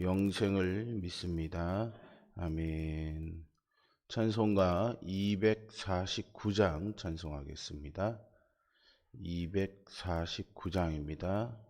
영생을 믿습니다. 아멘. 찬송가 249장 찬송하겠습니다. 249장입니다.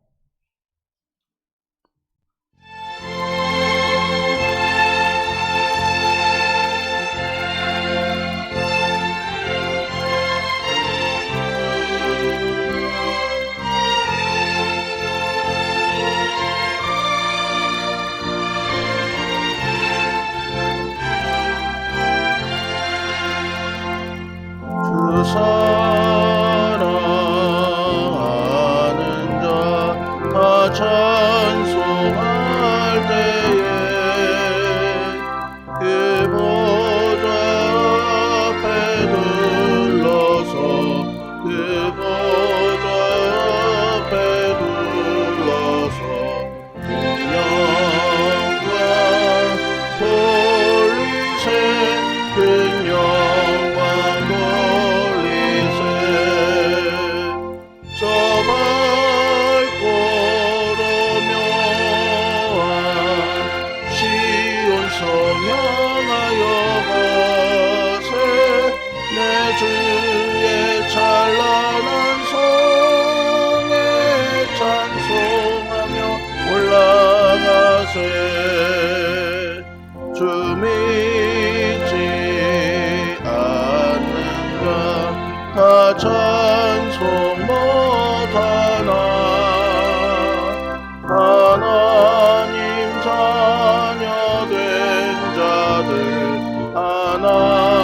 하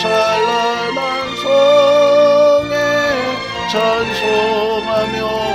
찬란한 성에 찬송하며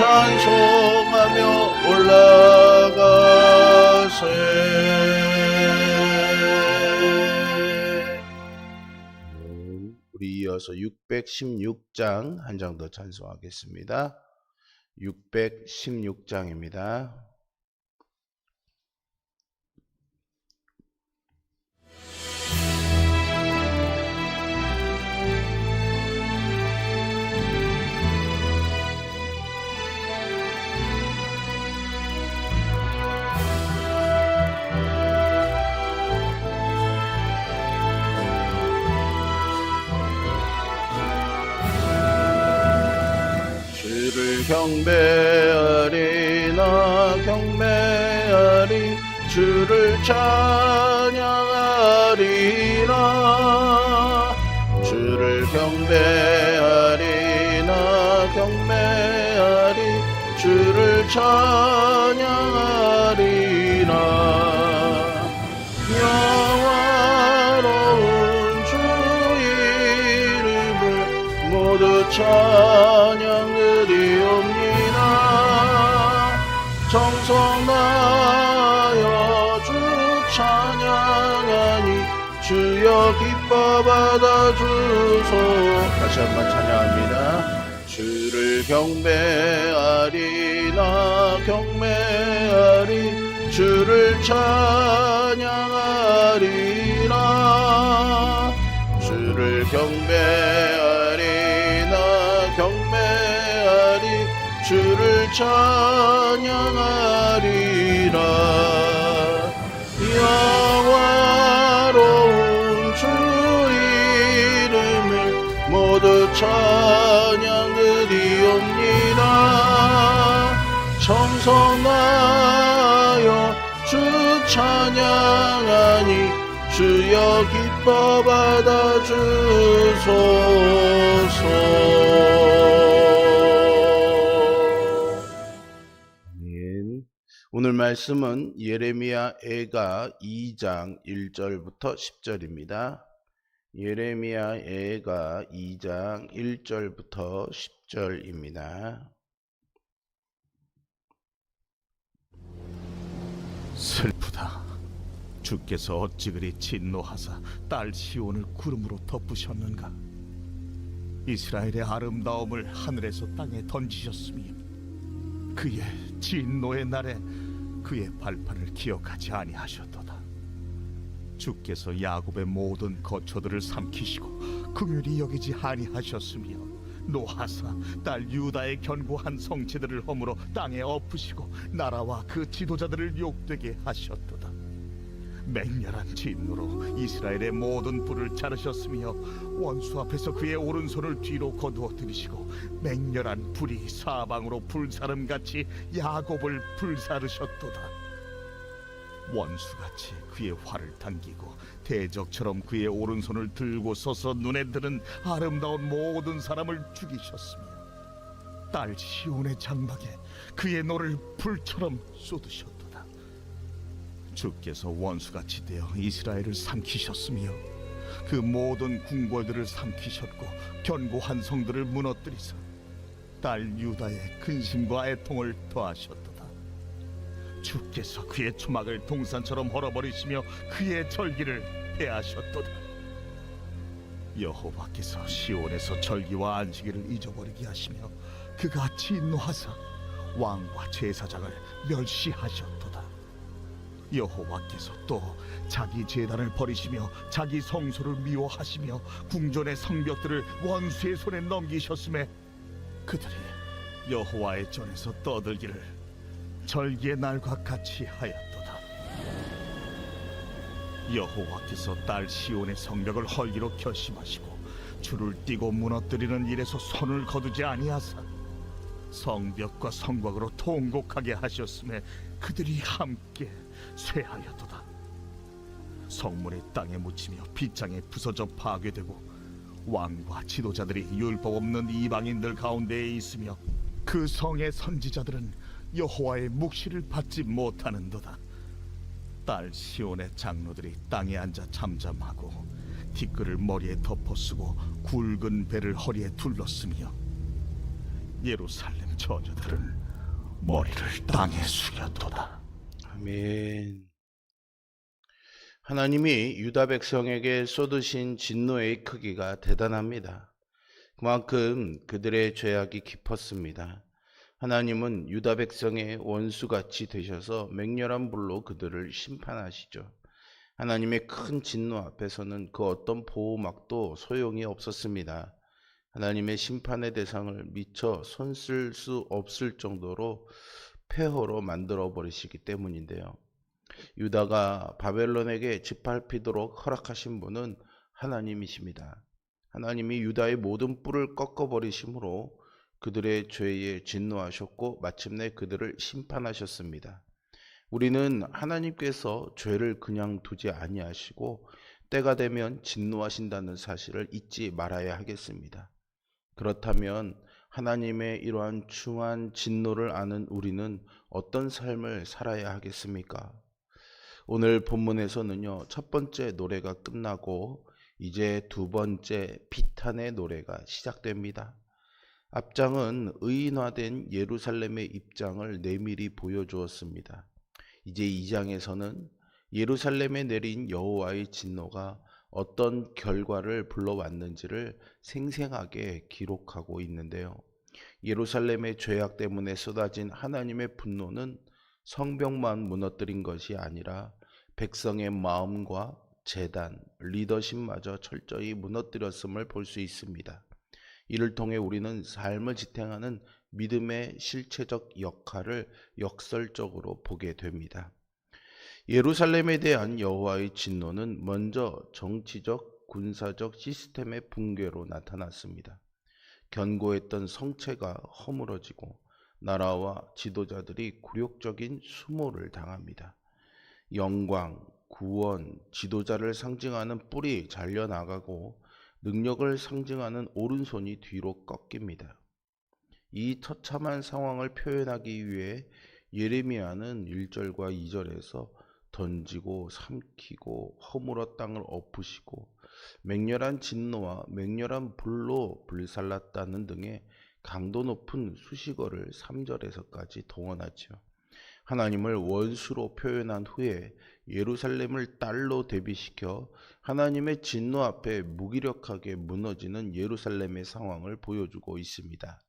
찬송하며 올라가세 우리 이어서 616장 한 장 더 찬송하겠습니다. 616장입니다. 경배하리 나 경배하리 주를 찬양하리라. 주를 경배하리 나 경배하리 주를 찬양하리라. 영화로운 주 이름을 모두 찬양 받아주소. 다시 한번 찬양합니다. 주를 경배하리 나 경배하리. 주를 찬양하리라. 주를 경배하리 나 경배하리. 주를 찬양하리라 찬양하니 주여 기뻐 받아 주소서 아멘. 오늘 말씀은 예레미야 애가 2장 1절부터 10절입니다. 예레미야 애가 2장 1절부터 10절입니다. 슬프다. 주께서 어찌 그리 진노하사 딸 시온을 구름으로 덮으셨는가? 이스라엘의 아름다움을 하늘에서 땅에 던지셨으며 그의 진노의 날에 그의 발판을 기억하지 아니하셨도다. 주께서 야곱의 모든 거처들을 삼키시고 긍휼히 여기지 아니하셨으며 노하사 딸 유다의 견고한 성체들을 허물어 땅에 엎으시고 나라와 그 지도자들을 욕되게 하셨도다. 맹렬한 진노로 이스라엘의 모든 뿔을 자르셨으며 원수 앞에서 그의 오른손을 뒤로 거두어 들이시고 맹렬한 불이 사방으로 불사름같이 야곱을 불사르셨도다. 원수같이 그의 활을 당기고 대적처럼 그의 오른손을 들고 서서 눈에 드는 아름다운 모든 사람을 죽이셨으며 딸 시온의 장막에 그의 노를 불처럼 쏟으셨도다. 주께서 원수같이 되어 이스라엘을 삼키셨으며 그 모든 궁궐들을 삼키셨고 견고한 성들을 무너뜨리사 딸 유다의 근심과 애통을 더하셨도다. 주께서 그의 초막을 동산처럼 헐어버리시며 그의 절기를 폐하셨도다. 여호와께서 시온에서 절기와 안식일을 잊어버리게 하시며 그가 진노하사 왕과 제사장을 멸시하셨도다. 여호와께서 또 자기 제단을 버리시며 자기 성소를 미워하시며 궁전의 성벽들을 원수의 손에 넘기셨음에 그들이 여호와의 전에서 떠들기를 절기의 날과 같이 하였도다. 여호와께서 딸 시온의 성벽을 헐기로 결심하시고 줄을 띠고 무너뜨리는 일에서 손을 거두지 아니하사 성벽과 성곽으로 통곡하게 하셨음에 그들이 함께 쇠하였도다. 성문이 땅에 묻히며 빗장에 부서져 파괴되고 왕과 지도자들이 율법 없는 이방인들 가운데에 있으며 그 성의 선지자들은 여호와의 묵시를 받지 못하는도다. 딸 시온의 장로들이 땅에 앉아 잠잠하고 티끌을 머리에 덮어쓰고 굵은 배를 허리에 둘렀으며 예루살렘 처녀들은 머리를 땅에 숙였도다. 아멘. 하나님이 유다 백성에게 쏟으신 진노의 크기가 대단합니다. 그만큼 그들의 죄악이 깊었습니다. 하나님은 유다 백성의 원수같이 되셔서 맹렬한 불로 그들을 심판하시죠. 하나님의 큰 진노 앞에서는 그 어떤 보호막도 소용이 없었습니다. 하나님의 심판의 대상을 미처 손쓸 수 없을 정도로 폐허로 만들어 버리시기 때문인데요. 유다가 바벨론에게 짓밟히도록 허락하신 분은 하나님이십니다. 하나님이 유다의 모든 뿔을 꺾어 버리심으로 그들의 죄에 진노하셨고 마침내 그들을 심판하셨습니다. 우리는 하나님께서 죄를 그냥 두지 아니하시고 때가 되면 진노하신다는 사실을 잊지 말아야 하겠습니다. 그렇다면 하나님의 이러한 중한 진노를 아는 우리는 어떤 삶을 살아야 하겠습니까? 오늘 본문에서는요, 첫 번째 노래가 끝나고 이제 두 번째 비탄의 노래가 시작됩니다. 앞장은 의인화된 예루살렘의 입장을 내밀히 보여주었습니다. 이제 2장에서는 예루살렘에 내린 여호와의 진노가 어떤 결과를 불러왔는지를 생생하게 기록하고 있는데요. 예루살렘의 죄악 때문에 쏟아진 하나님의 분노는 성벽만 무너뜨린 것이 아니라 백성의 마음과 재단, 리더십마저 철저히 무너뜨렸음을 볼 수 있습니다. 이를 통해 우리는 삶을 지탱하는 믿음의 실체적 역할을 역설적으로 보게 됩니다. 예루살렘에 대한 여호와의 진노는 먼저 정치적, 군사적 시스템의 붕괴로 나타났습니다. 견고했던 성체가 허물어지고 나라와 지도자들이 굴욕적인 수모를 당합니다. 영광, 구원, 지도자를 상징하는 뿔이 잘려나가고 능력을 상징하는 오른손이 뒤로 꺾입니다. 이 처참한 상황을 표현하기 위해 예레미야는 1절과 2절에서 던지고 삼키고 허물어 땅을 엎으시고 맹렬한 진노와 맹렬한 불로 불살랐다는 등의 강도 높은 수식어를 3절에서까지 동원하죠. 하나님을 원수로 표현한 후에 예루살렘을 딸로 대비시켜 하나님의 진노 앞에 무기력하게 무너지는 예루살렘의 상황을 보여주고 있습니다.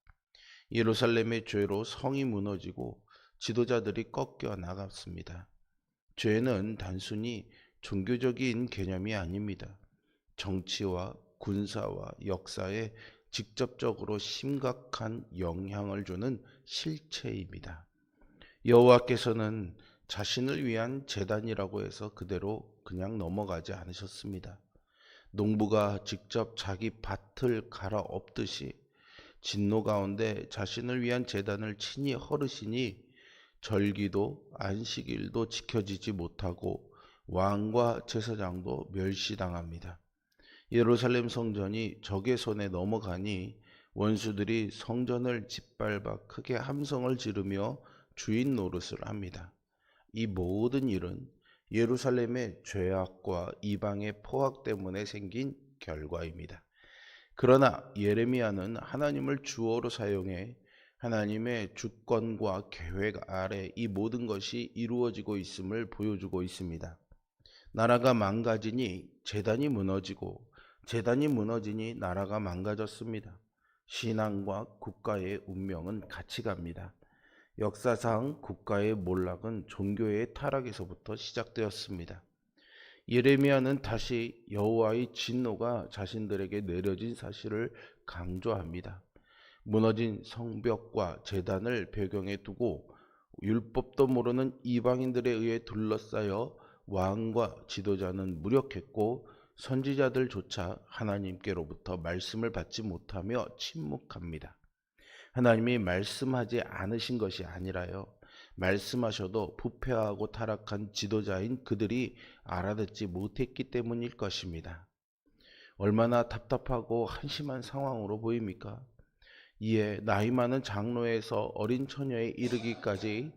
예루살렘의 죄로 성이 무너지고 지도자들이 꺾여 나갔습니다. 죄는 단순히 종교적인 개념이 아닙니다. 정치와 군사와 역사에 직접적으로 심각한 영향을 주는 실체입니다. 여호와께서는 자신을 위한 재단이라고 해서 그대로 그냥 넘어가지 않으셨습니다. 농부가 직접 자기 밭을 갈아엎듯이 진노 가운데 자신을 위한 재단을 친히 허르시니 절기도 안식일도 지켜지지 못하고 왕과 제사장도 멸시당합니다. 예루살렘 성전이 적의 손에 넘어가니 원수들이 성전을 짓밟아 크게 함성을 지르며 주인 노릇을 합니다. 이 모든 일은 예루살렘의 죄악과 이방의 포악 때문에 생긴 결과입니다. 그러나 예레미야는 하나님을 주어로 사용해 하나님의 주권과 계획 아래 이 모든 것이 이루어지고 있음을 보여주고 있습니다. 나라가 망가지니 재단이 무너지고 재단이 무너지니 나라가 망가졌습니다. 신앙과 국가의 운명은 같이 갑니다. 역사상 국가의 몰락은 종교의 타락에서부터 시작되었습니다. 예레미야는 다시 여호와의 진노가 자신들에게 내려진 사실을 강조합니다. 무너진 성벽과 재단을 배경에 두고 율법도 모르는 이방인들에 의해 둘러싸여 왕과 지도자는 무력했고 선지자들조차 하나님께로부터 말씀을 받지 못하며 침묵합니다. 하나님이 말씀하지 않으신 것이 아니라요. 말씀하셔도 부패하고 타락한 지도자인 그들이 알아듣지 못했기 때문일 것입니다. 얼마나 답답하고 한심한 상황으로 보입니까? 이에 나이 많은 장로에서 어린 처녀에 이르기까지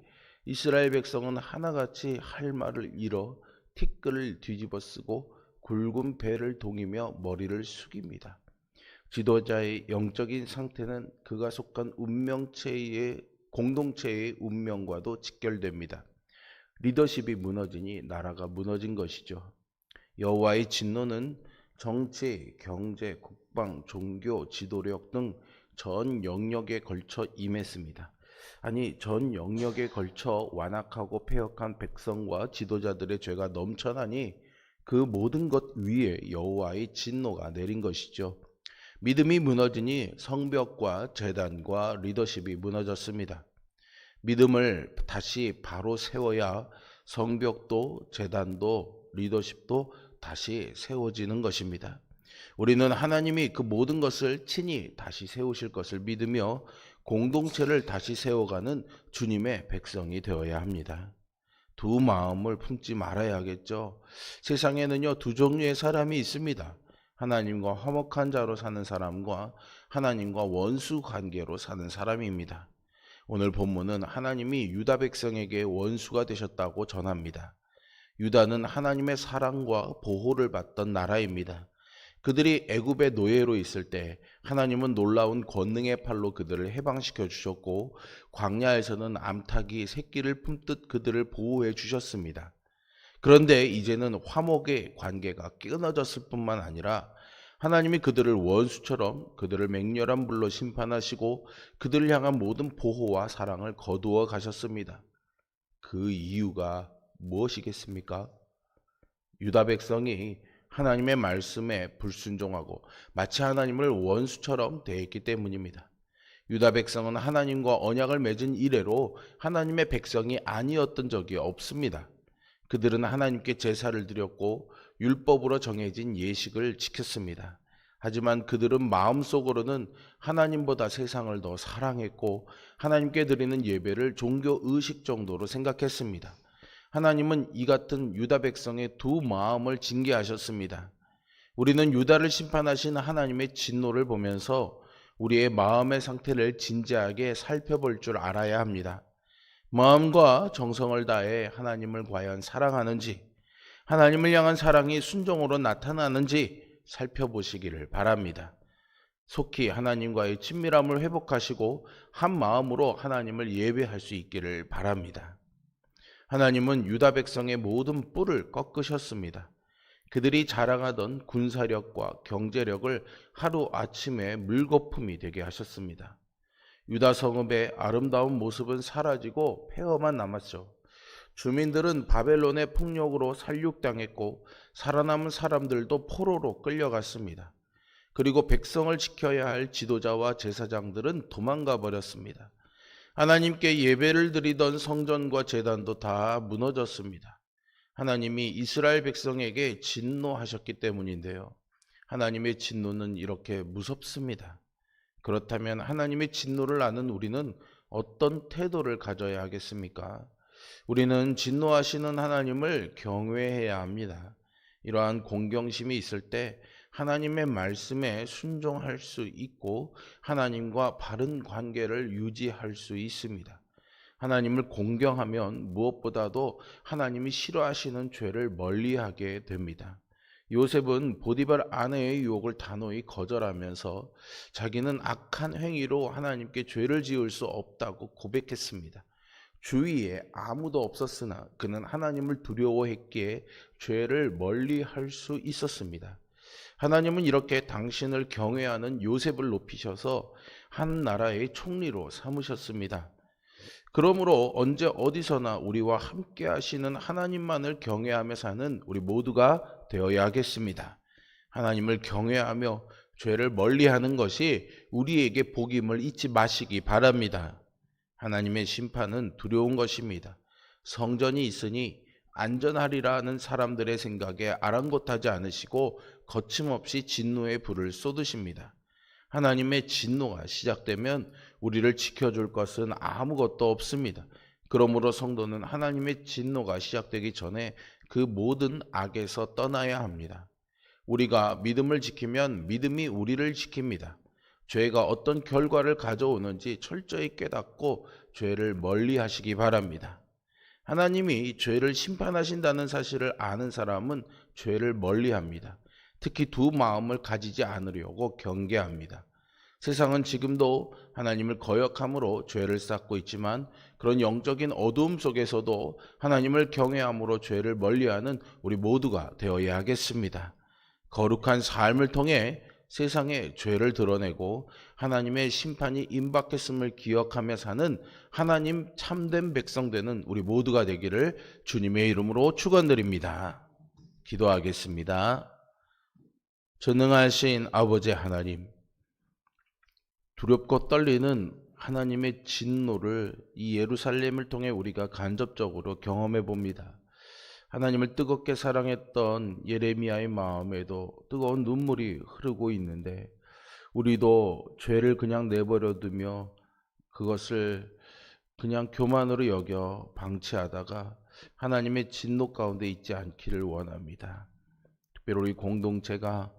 이스라엘 백성은 하나같이 할 말을 잃어 티끌을 뒤집어 쓰고 굵은 배를 동이며 머리를 숙입니다. 지도자의 영적인 상태는 그가 속한 운명체의 공동체의 운명과도 직결됩니다. 리더십이 무너지니 나라가 무너진 것이죠. 여호와의 진노는 정치, 경제, 국방, 종교, 지도력 등 전 영역에 걸쳐 임했습니다. 아니 전 영역에 걸쳐 완악하고 폐역한 백성과 지도자들의 죄가 넘쳐나니 그 모든 것 위에 여호와의 진노가 내린 것이죠. 믿음이 무너지니 성벽과 재단과 리더십이 무너졌습니다. 믿음을 다시 바로 세워야 성벽도 재단도 리더십도 다시 세워지는 것입니다. 우리는 하나님이 그 모든 것을 친히 다시 세우실 것을 믿으며 공동체를 다시 세워가는 주님의 백성이 되어야 합니다. 두 마음을 품지 말아야겠죠. 세상에는요, 두 종류의 사람이 있습니다. 하나님과 화목한 자로 사는 사람과 하나님과 원수 관계로 사는 사람입니다. 오늘 본문은 하나님이 유다 백성에게 원수가 되셨다고 전합니다. 유다는 하나님의 사랑과 보호를 받던 나라입니다. 그들이 애굽의 노예로 있을 때 하나님은 놀라운 권능의 팔로 그들을 해방시켜 주셨고 광야에서는 암탉이 새끼를 품듯 그들을 보호해 주셨습니다. 그런데 이제는 화목의 관계가 끊어졌을 뿐만 아니라 하나님이 그들을 원수처럼 그들을 맹렬한 불로 심판하시고 그들을 향한 모든 보호와 사랑을 거두어 가셨습니다. 그 이유가 무엇이겠습니까? 유다 백성이 하나님의 말씀에 불순종하고 마치 하나님을 원수처럼 대했기 때문입니다. 유다 백성은 하나님과 언약을 맺은 이래로 하나님의 백성이 아니었던 적이 없습니다. 그들은 하나님께 제사를 드렸고 율법으로 정해진 예식을 지켰습니다. 하지만 그들은 마음속으로는 하나님보다 세상을 더 사랑했고 하나님께 드리는 예배를 종교 의식 정도로 생각했습니다. 하나님은 이 같은 유다 백성의 두 마음을 징계하셨습니다. 우리는 유다를 심판하신 하나님의 진노를 보면서 우리의 마음의 상태를 진지하게 살펴볼 줄 알아야 합니다. 마음과 정성을 다해 하나님을 과연 사랑하는지, 하나님을 향한 사랑이 순종으로 나타나는지 살펴보시기를 바랍니다. 속히 하나님과의 친밀함을 회복하시고 한 마음으로 하나님을 예배할 수 있기를 바랍니다. 하나님은 유다 백성의 모든 뿔을 꺾으셨습니다. 그들이 자랑하던 군사력과 경제력을 하루 아침에 물거품이 되게 하셨습니다. 유다 성읍의 아름다운 모습은 사라지고 폐허만 남았죠. 주민들은 바벨론의 폭력으로 살육당했고 살아남은 사람들도 포로로 끌려갔습니다. 그리고 백성을 지켜야 할 지도자와 제사장들은 도망가 버렸습니다. 하나님께 예배를 드리던 성전과 제단도 다 무너졌습니다. 하나님이 이스라엘 백성에게 진노하셨기 때문인데요. 하나님의 진노는 이렇게 무섭습니다. 그렇다면 하나님의 진노를 아는 우리는 어떤 태도를 가져야 하겠습니까? 우리는 진노하시는 하나님을 경외해야 합니다. 이러한 공경심이 있을 때 하나님의 말씀에 순종할 수 있고 하나님과 바른 관계를 유지할 수 있습니다. 하나님을 공경하면 무엇보다도 하나님이 싫어하시는 죄를 멀리하게 됩니다. 요셉은 보디발 아내의 유혹을 단호히 거절하면서 자기는 악한 행위로 하나님께 죄를 지을 수 없다고 고백했습니다. 주위에 아무도 없었으나 그는 하나님을 두려워했기에 죄를 멀리 할 수 있었습니다. 하나님은 이렇게 당신을 경외하는 요셉을 높이셔서 한 나라의 총리로 삼으셨습니다. 그러므로 언제 어디서나 우리와 함께 하시는 하나님만을 경외하며 사는 우리 모두가 되어야 하겠습니다. 하나님을 경외하며 죄를 멀리하는 것이 우리에게 복임을 잊지 마시기 바랍니다. 하나님의 심판은 두려운 것입니다. 성전이 있으니 안전하리라는 사람들의 생각에 아랑곳하지 않으시고 거침없이 진노의 불을 쏟으십니다. 하나님의 진노가 시작되면 우리를 지켜줄 것은 아무것도 없습니다. 그러므로 성도는 하나님의 진노가 시작되기 전에 그 모든 악에서 떠나야 합니다. 우리가 믿음을 지키면 믿음이 우리를 지킵니다. 죄가 어떤 결과를 가져오는지 철저히 깨닫고 죄를 멀리 하시기 바랍니다. 하나님이 죄를 심판하신다는 사실을 아는 사람은 죄를 멀리 합니다. 특히 두 마음을 가지지 않으려고 경계합니다. 세상은 지금도 하나님을 거역함으로 죄를 쌓고 있지만 그런 영적인 어두움 속에서도 하나님을 경외함으로 죄를 멀리하는 우리 모두가 되어야 하겠습니다. 거룩한 삶을 통해 세상에 죄를 드러내고 하나님의 심판이 임박했음을 기억하며 사는 하나님 참된 백성 되는 우리 모두가 되기를 주님의 이름으로 축원드립니다. 기도하겠습니다. 전능하신 아버지 하나님 두렵고 떨리는 하나님의 진노를 이 예루살렘을 통해 우리가 간접적으로 경험해 봅니다. 하나님을 뜨겁게 사랑했던 예레미야의 마음에도 뜨거운 눈물이 흐르고 있는데 우리도 죄를 그냥 내버려 두며 그것을 그냥 교만으로 여겨 방치하다가 하나님의 진노 가운데 있지 않기를 원합니다. 특별히 우리 공동체가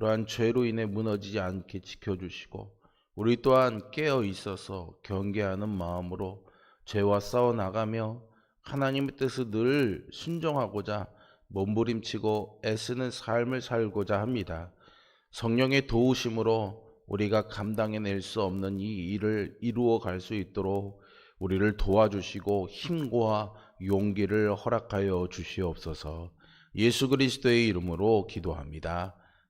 그러한 죄로 인해 무너지지 않게 지켜주시고 우리 또한 깨어 있어서 경계하는 마음으로 죄와 싸워 나가며 하나님의 뜻을 늘 순종하고자 몸부림치고 애쓰는 삶을 살고자 합니다. 성령의 도우심으로 우리가 감당해낼 수 없는 이 일을 이루어 갈 수 있도록 우리를 도와주시고 힘과 용기를 허락하여 주시옵소서. 예수 그리스도의 이름으로 기도합니다.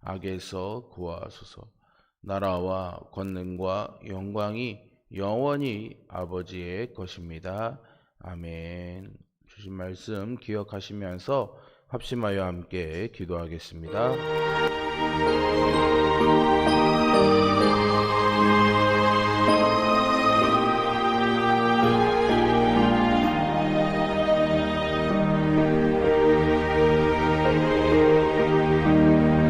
악에서 구하소서. 나라와 권능과 영광이 영원히 아버지의 것입니다. 아멘. 주신 말씀 기억하시면서 합심하여 함께 기도하겠습니다.